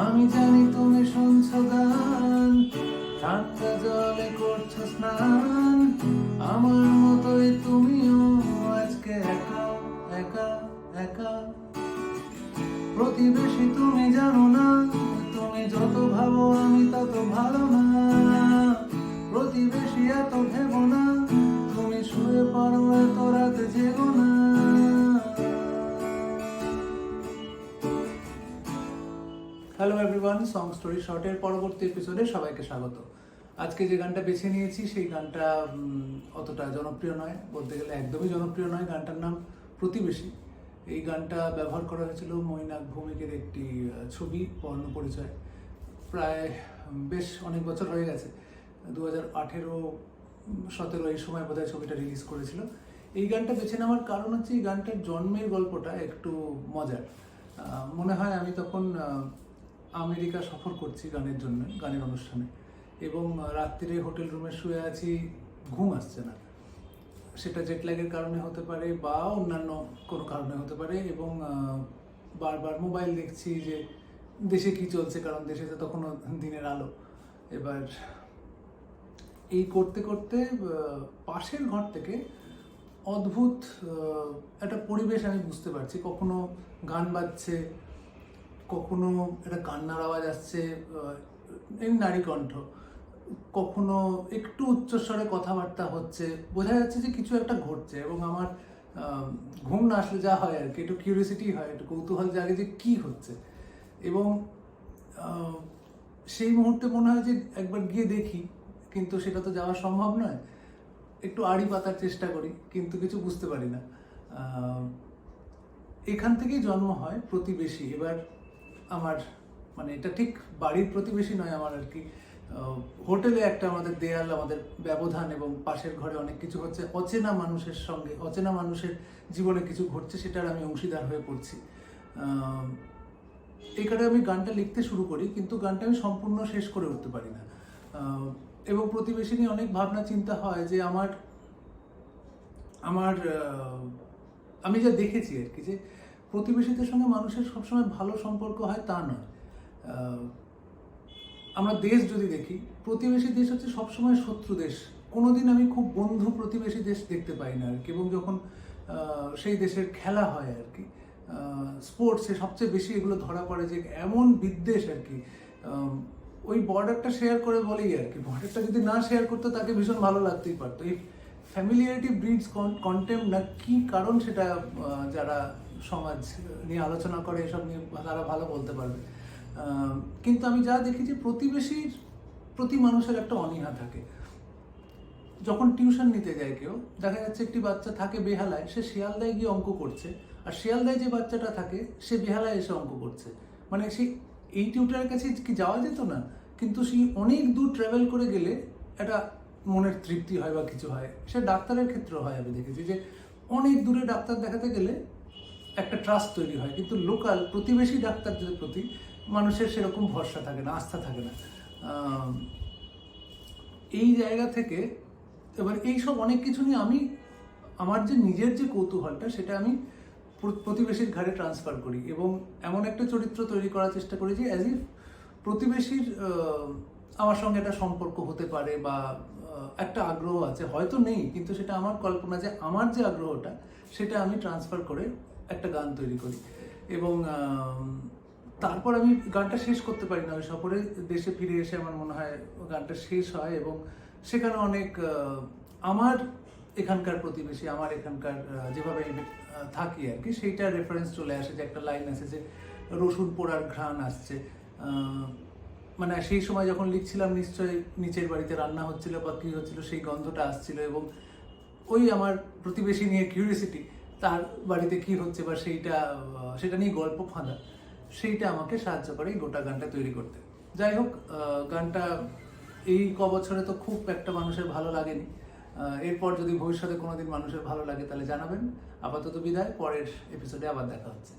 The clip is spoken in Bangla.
আমি জানি তুমি শুনছো গান ঠান্ডা জলে করছ স্নান। আমার মতোই তুমিও আজকে একা একা একা। প্রতিবেশী তুমি জানো না, তুমি যত ভাবো আমি তত ভালো না। প্রতিবেশী এত ভেবো না, তুমি শুয়ে পড়ো এত রাত জেগো না। হ্যালো এভরিওয়ান সং স্টোরি শর্টের পরবর্তী এপিসোডে সবাইকে স্বাগত। আজকে যে গানটা বেছে নিয়েছি, সেই গানটা অতটা জনপ্রিয় নয়, বলতে গেলে একদমই জনপ্রিয় নয়, গানটার নাম প্রতিবেশী। এই গানটা ব্যবহার করা হয়েছিল মৈনাক ভৌমিকের একটি ছবি বর্ণ পরিচয়। প্রায় বেশ অনেক বছর হয়ে গেছে। দু হাজার আঠেরো সতেরো এই সময় বোধহয় ছবিটা রিলিজ করেছিল। এই গানটা বেছে নেওয়ার কারণ হচ্ছে এই গানটার জন্মের গল্পটা একটু মজার। মনে হয় আমি তখন আমেরিকা সফর করছি গানের জন্য, গানের অনুষ্ঠানে। এবং রাত্রিরে হোটেল রুমে শুয়ে আছি, ঘুম আসছে না। সেটা জেটল্যাগের কারণে হতে পারে বা অন্যান্য কোনো কারণে হতে পারে এবং বারবার মোবাইল দেখছি যে দেশে কি চলছে, কারণ দেশে তো তখনও দিনের আলো। এবার, এই করতে করতে পাশের ঘর থেকে অদ্ভুত একটা পরিবেশ আমি বুঝতে পারছি। কখনো গান বাজছে কখনো একটা কান্নার আওয়াজ আসছে নারী কণ্ঠ। কখনো একটু উচ্চস্বরে কথাবার্তা হচ্ছে, বোঝা যাচ্ছে যে কিছু একটা ঘটছে এবং আমার ঘুম না আসলে যা হয় আর কি, একটু কিউরিয়াসিটি হয়, একটু কৌতূহল জাগে যে কি হচ্ছে। এবং সেই মুহূর্তে মনে হয় যে একবার গিয়ে দেখি, কিন্তু সেটা তো যাওয়া সম্ভব নয়। একটু আড়ি পাতার চেষ্টা করি, কিন্তু কিছু বুঝতে পারি না। এখান থেকেই জন্ম হয় প্রতিবেশী। এবার আমার মানে এটা ঠিক বাড়ির প্রতিবেশী নয় আমার আর কি। হোটেলে একটা আমাদের দেয়াল, আমাদের ব্যবধান এবং পাশের ঘরে অনেক কিছু হচ্ছে। অচেনা মানুষের সঙ্গে, অচেনা মানুষের জীবনে কিছু ঘটছে সেটার আমি অংশীদার হয়ে পড়ছি। এই কারণে আমি গানটা লিখতে শুরু করি, কিন্তু গানটা আমি সম্পূর্ণ শেষ করে উঠতে পারি না। এবং প্রতিবেশী নিয়ে অনেক ভাবনা, চিন্তা হয় যে আমার আমার আমি যা দেখেছি আর কি যে প্রতিবেশীদের সঙ্গে মানুষের সবসময় ভালো সম্পর্ক হয় তা নয়। আমরা দেশ যদি দেখি, প্রতিবেশী দেশ হচ্ছে সবসময় শত্রু দেশ। কোনোদিন আমি খুব বন্ধু প্রতিবেশী দেশ দেখতে পাই না আর কি। এবং যখন সেই দেশের খেলা হয় আর কি স্পোর্টসে সবচেয়ে বেশি এগুলো ধরা পড়ে যে এমন বিদ্বেষ আর কি। ওই বর্ডারটা শেয়ার করে বলেই আর কি। বর্ডারটা যদি না শেয়ার করতো, তাকে ভীষণ ভালো লাগতেই পারতো। এই ফ্যামিলিয়ারিটি ব্রিডস কন্টেম না কি কারণ সেটা যারা সমাজ, নিয়ে আলোচনা করে, এসব নিয়ে তারা ভালো বলতে পারবে। কিন্তু আমি যা দেখেছি প্রতিবেশীর প্রতি মানুষের একটা অনীহা থাকে। যখন টিউশন নিতে যায় কেউ, দেখা যাচ্ছে একটি বাচ্চা থাকে বেহালায়, সে শিয়ালদায় গিয়ে অঙ্ক করছে। আর শিয়ালদায় যে বাচ্চাটা থাকে, সে বেহালায় এসে অঙ্ক করছে। মানে সে এই টিউটারের কাছে কি যাওয়া যেত না? কিন্তু সে অনেক দূর ট্রাভেল করে গেলে একটা মনের তৃপ্তি হয় বা কিছু হয়। সে ডাক্তারের ক্ষেত্রেও হয়, আমি দেখেছি যে অনেক দূরে ডাক্তার দেখাতে গেলে একটা ট্রাস্ট তৈরি হয়। কিন্তু লোকাল প্রতিবেশী ডাক্তারদের প্রতি মানুষের সেরকম ভরসা থাকে না, আস্থা থাকে না। এই জায়গা থেকে এবার এইসব অনেক কিছু নিয়ে আমি আমার যে নিজের যে কৌতূহলটা, সেটা আমি প্রতিবেশীর ঘাড়ে ট্রান্সফার করি এবং এমন একটা চরিত্র তৈরি করার চেষ্টা করি যে অ্যাজ ইফ প্রতিবেশীর আমার সঙ্গে একটা সম্পর্ক হতে পারে বা একটা আগ্রহ আছে। হয়তো নেই, কিন্তু সেটা আমার কল্পনা যে আমার যে আগ্রহটা, সেটা আমি ট্রান্সফার করে একটা গান তৈরি করি। এবং তারপর আমি গানটা শেষ করতে পারি না, ওই সফরে দেশে ফিরে এসে আমার মনে হয় গানটা শেষ হয় এবং সেখানে অনেক আমার এখানকার প্রতিবেশী, আমার এখানকার যেভাবে আমি থাকি আর কি, সেইটার রেফারেন্স চলে আসে যে একটা লাইন আছে যে রসুন পোড়ার ঘ্রাণ আসছে। মানে সেই সময় যখন লিখছিলাম, নিশ্চয়ই নিচের বাড়িতে রান্না হচ্ছিল বা কী হচ্ছিল, সেই গন্ধটা আসছিল এবং ওই আমার প্রতিবেশী নিয়ে কিউরিয়াসিটি তার বাড়িতে কি হচ্ছে বা সেইটা সেটা নিয়ে গল্প ফাঁদা, সেইটা আমাকে সাহায্য করে এই গোটা গানটা তৈরি করতে। যাই হোক গানটা এই ক বছরে তো খুব একটা মানুষের ভালো লাগেনি। এরপর যদি ভবিষ্যতে কোনোদিন মানুষের ভালো লাগে তাহলে জানাবেন। আপাতত বিদায়, পরের এপিসোডে আবার দেখা হচ্ছে।